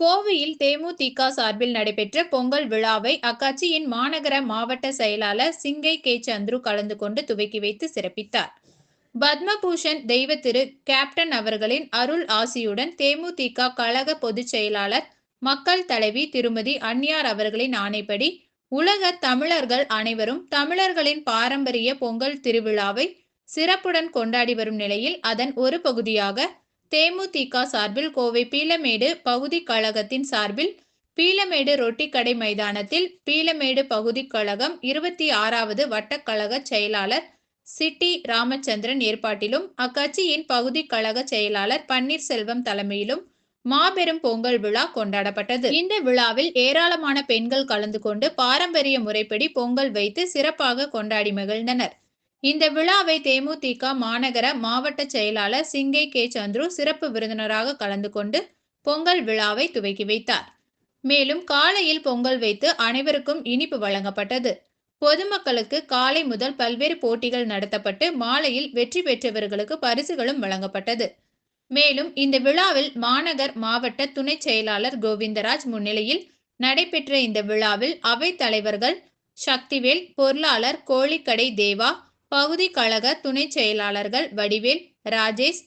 கோவையில் தேமுதிக சார்பில் நடைபெற்ற பொங்கல் விழாவை அக்கட்சியின் மாநகர மாவட்ட செயலாளர் சிங்கை கே. சந்துரு கலந்து கொண்டு துவக்கி வைத்து சிறப்பித்தார். பத்மபூஷன் தெய்வ திரு கேப்டன் அவர்களின் அருள் ஆசியுடன் தேமுதிக கழக பொதுச் செயலாளர் மக்கள் தலைவி திருமதி அன்னியார் அவர்களின் ஆணைப்படி உலக தமிழர்கள் அனைவரும் தமிழர்களின் பாரம்பரிய பொங்கல் திருவிழாவை சிறப்புடன் கொண்டாடி வரும் நிலையில் அதன் ஒரு பகுதியாக தேமுதிக சார்பில் கோவை பீலமேடு பகுதி கழகத்தின் சார்பில் பீலமேடு ரொட்டிக்கடை மைதானத்தில் பீலமேடு பகுதி கழகம் இருபத்தி ஆறாவது வட்டக்கழக செயலாளர் சிட்டி ராமச்சந்திரன் ஏற்பாட்டிலும் அக்கட்சியின் பகுதி கழக செயலாளர் பன்னீர்செல்வம் தலைமையிலும் மாபெரும் பொங்கல் விழா கொண்டாடப்பட்டது. இந்த விழாவில் ஏராளமான பெண்கள் கலந்து கொண்டு பாரம்பரிய முறைப்படி பொங்கல் வைத்து சிறப்பாக கொண்டாடி மகிழ்ந்தனர். இந்த விழாவை தேமுதிக மாநகர மாவட்ட செயலாளர் சிங்கை கே. சந்துரு சிறப்பு விருந்தினராக கலந்து கொண்டு பொங்கல் விழாவை துவக்கி வைத்தார். மேலும் காலையில் பொங்கல் வைத்து அனைவருக்கும் இனிப்பு வழங்கப்பட்டது. பொதுமக்களுக்கு காலை முதல் பல்வேறு போட்டிகள் நடத்தப்பட்டு மாலையில் வெற்றி பெற்றவர்களுக்கு பரிசுகளும் வழங்கப்பட்டது. மேலும் இந்த விழாவில் மாநகர் மாவட்ட துணை செயலாளர் கோவிந்தராஜ் முன்னிலையில் நடைபெற்ற இந்த விழாவில் அவைத் தலைவர்கள் சக்திவேல் பொருளாளர் கோழிக்கடை தேவா பகுதி கழக துணை செயலாளர்கள் வடிவேல் ராஜேஷ்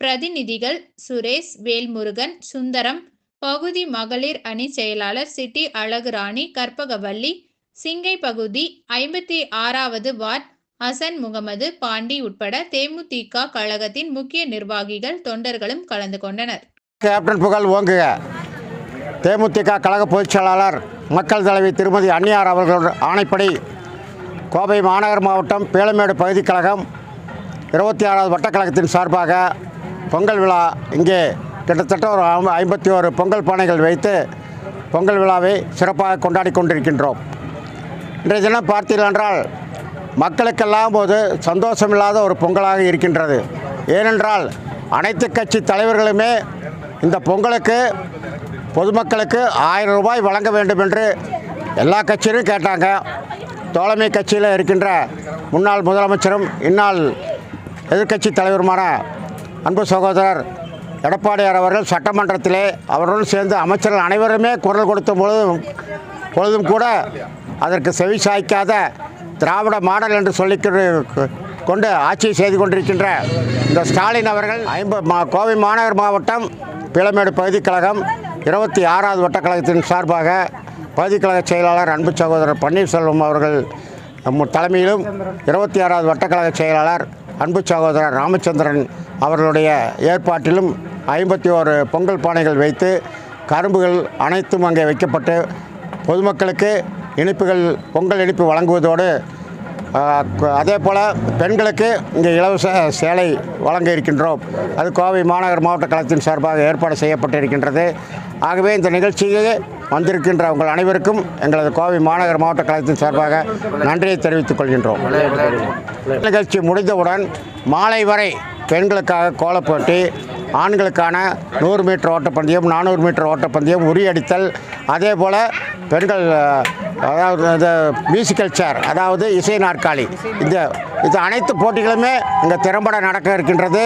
பிரதிநிதிகள் சுரேஷ் வேல்முருகன் சுந்தரம் பகுதி மகளிர் அணி செயலாளர் சிட்டி அழகுராணி கற்பகவல்லி சிங்கை பகுதி ஐம்பத்தி ஆறாவது வார்ட் ஹசன் முகமது பாண்டி உட்பட தேமுதிக கழகத்தின் முக்கிய நிர்வாகிகள் தொண்டர்களும் கலந்து கொண்டனர். கேப்டன் புகழ் ஓங்குக. தேமுதிக கழக பொதுச் செயலாளர் மக்கள் தலைவி திருமதி அன்னியார் அவர்களோட ஆணைப்படி கோவை மாநகர் மாவட்டம் பேலமேடு பகுதி கழகம் இருபத்தி ஆறாவது வட்டக்கழகத்தின் சார்பாக பொங்கல் விழா இங்கே கிட்டத்தட்ட ஒரு ஐம்ப- ஐம்பத்தி ஒரு பொங்கல் பானைகள் வைத்து பொங்கல் விழாவை சிறப்பாக கொண்டாடி கொண்டிருக்கின்றோம். இன்றைய தினம் பார்த்தீர்களென்றால் மக்களுக்கெல்லாம் போது சந்தோஷமில்லாத ஒரு பொங்கலாக இருக்கின்றது. ஏனென்றால் அனைத்து கட்சி தலைவர்களுமே இந்த பொங்கலுக்கு பொதுமக்களுக்கு ஆயிரம் ரூபாய் வழங்க வேண்டும் என்று எல்லா கட்சியிலும் கேட்டாங்க. தோழமை கட்சியில் இருக்கின்ற முன்னாள் முதலமைச்சரும் இந்நாள் எதிர்க்கட்சி தலைவருமான அன்பு சகோதரர் எடப்பாடியார் அவர்கள் சட்டமன்றத்திலே அவருடன் சேர்ந்து அமைச்சர்கள் அனைவருமே குரல் கொடுத்த பொழுதும் பொழுதும் கூட அதற்கு செவி சாய்க்காத திராவிட மாடல் என்று சொல்லிக் கொண்டு ஆட்சி செய்து கொண்டிருக்கின்ற இந்த ஸ்டாலின் அவர்கள் ஐம்பது மா கோவை மாநகர் மாவட்டம் பிளமேடு பகுதிக் கழகம் இருபத்தி ஆறாவது வட்டக்கழகத்தின் சார்பாக பகுதிக்கழக செயலாளர் அன்பு சகோதரர் பன்னீர்செல்வம் அவர்கள் நம்ம தலைமையிலும் இருபத்தி ஆறாவது வட்டக்கழக செயலாளர் அன்பு சகோதரர் ராமச்சந்திரன் அவர்களுடைய ஏற்பாட்டிலும் ஐம்பத்தி ஓரு பொங்கல் பானைகள் வைத்து கரும்புகள் அனைத்தும் அங்கே வைக்கப்பட்டு பொதுமக்களுக்கு இனிப்புகள் பொங்கல் இனிப்பு வழங்குவதோடு அதே போல் பெண்களுக்கு இங்கே இலவச சேலை வழங்க இருக்கின்றோம். அது கோவை மாநகர் மாவட்ட கழகத்தின் சார்பாக ஏற்பாடு செய்யப்பட்டிருக்கின்றது. ஆகவே இந்த நிகழ்ச்சியை வந்திருக்கின்ற உங்கள் அனைவருக்கும் எங்களது கோவை மாநகர் மாவட்ட கழகத்தின் சார்பாக நன்றியை தெரிவித்துக் கொள்கின்றோம். நிகழ்ச்சி முடிந்தவுடன் மாலை வரை பெண்களுக்காக கோலப்போட்டி ஆண்களுக்கான நூறு மீட்டர் ஓட்டப்பந்தயம் நானூறு மீட்டர் ஓட்டப்பந்தயம் உரியடித்தல் அதே போல் பெண்கள் அதாவது இந்த மியூசிக்கல் சேர் அதாவது இசை நாற்காலி. இந்த இது அனைத்து போட்டிகளுமே இங்கே திறம்பட நடக்க இருக்கின்றது.